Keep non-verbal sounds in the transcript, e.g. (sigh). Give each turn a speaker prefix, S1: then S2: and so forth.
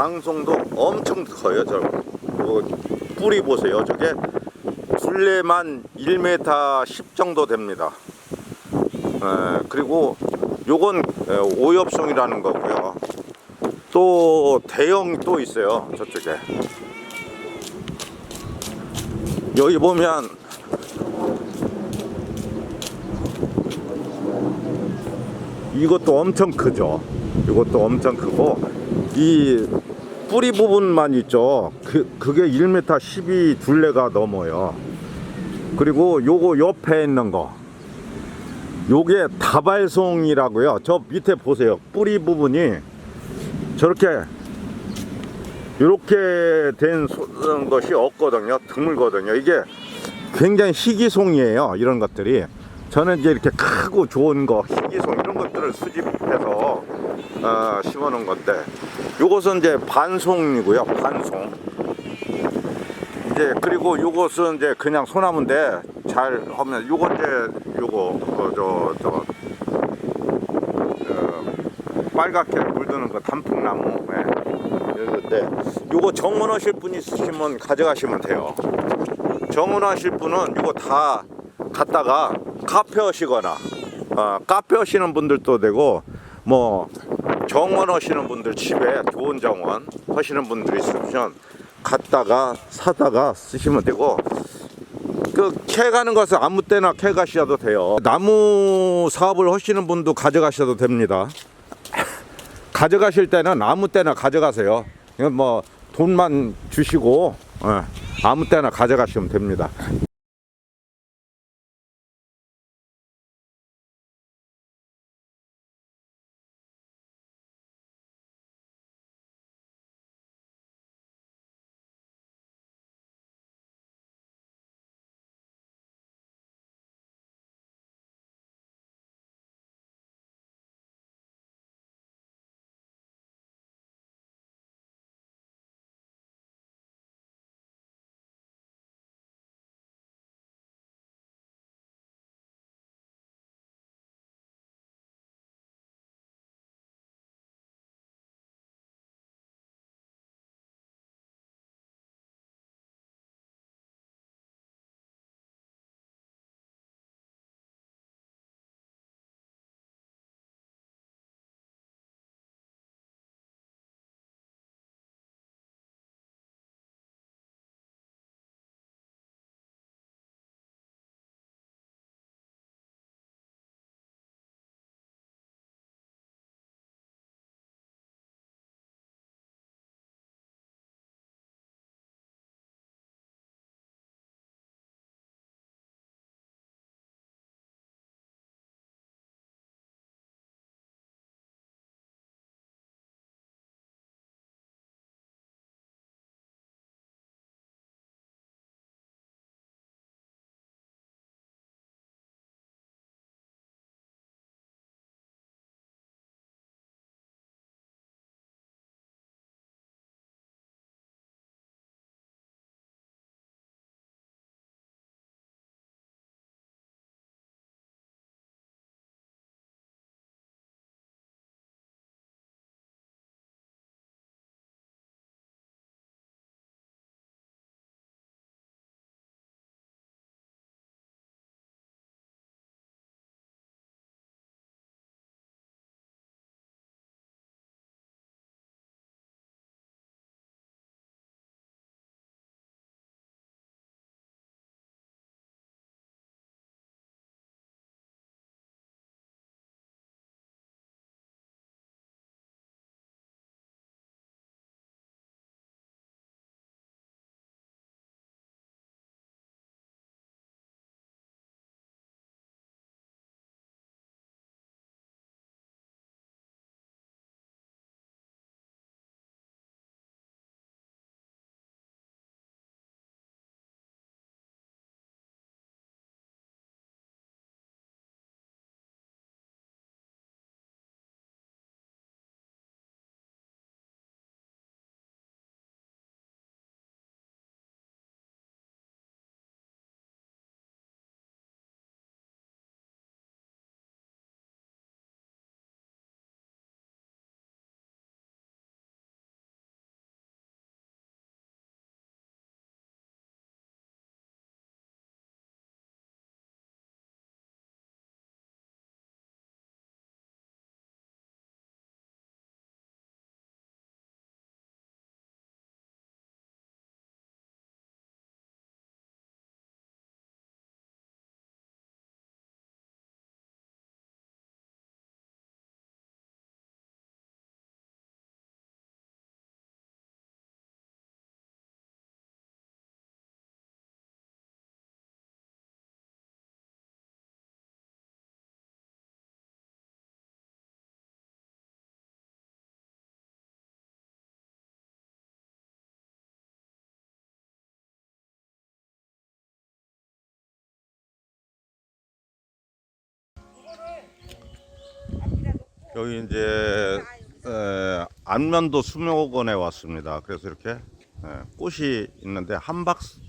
S1: 방송도 엄청 커요. 저 뭐, 뿌리 보세요. 저게 둘레만 1m 10 정도 됩니다. 에, 그리고 요건 에, 오엽송이라는 거고요. 또 대형 또 있어요. 저쪽에. 여기 보면 이것도 엄청 크죠. 이것도 엄청 크고 이 뿌리 부분만 있죠. 그 그게 1m 12 둘레가 넘어요. 그리고 요거 옆에 있는 거 요게 다발송이라고요. 저 밑에 보세요. 뿌리 부분이 저렇게 이렇게 된 소- 것이 없거든요. 드물거든요. 이게 굉장히 희귀송이에요. 이런 것들이. 저는 이제 이렇게 크고 좋은 거, 희귀송 이런 것들을 수집해서 어, 심어놓은 건데, 요것은 이제 반송이고요. 반송. 이제 그리고 요것은 이제 그냥 소나무인데 잘 하면 요건 이제 요거 그저저 빨갛게 물드는 거 단풍나무 예. 이런데 요거 정원하실 분 있으시면 가져가시면 돼요. 정원하실 분은 요거 다 갖다가 카페 하시거나 어, 카페 하시는 분들도 되고 뭐 정원 하시는 분들 집에 좋은 정원 하시는 분들 있으면 갖다가 사다가 쓰시면 되고 그 캐가는 것은 아무 때나 캐가셔도 돼요. 나무 사업을 하시는 분도 가져가셔도 됩니다. (laughs) 가져가실 때는 아무 때나 가져가세요. 뭐 돈만 주시고 예, 아무 때나 가져가시면 됩니다. 여기 이제 에, 안면도 수목원에 왔습니다. 그래서 이렇게 에, 꽃이 있는데 한 박스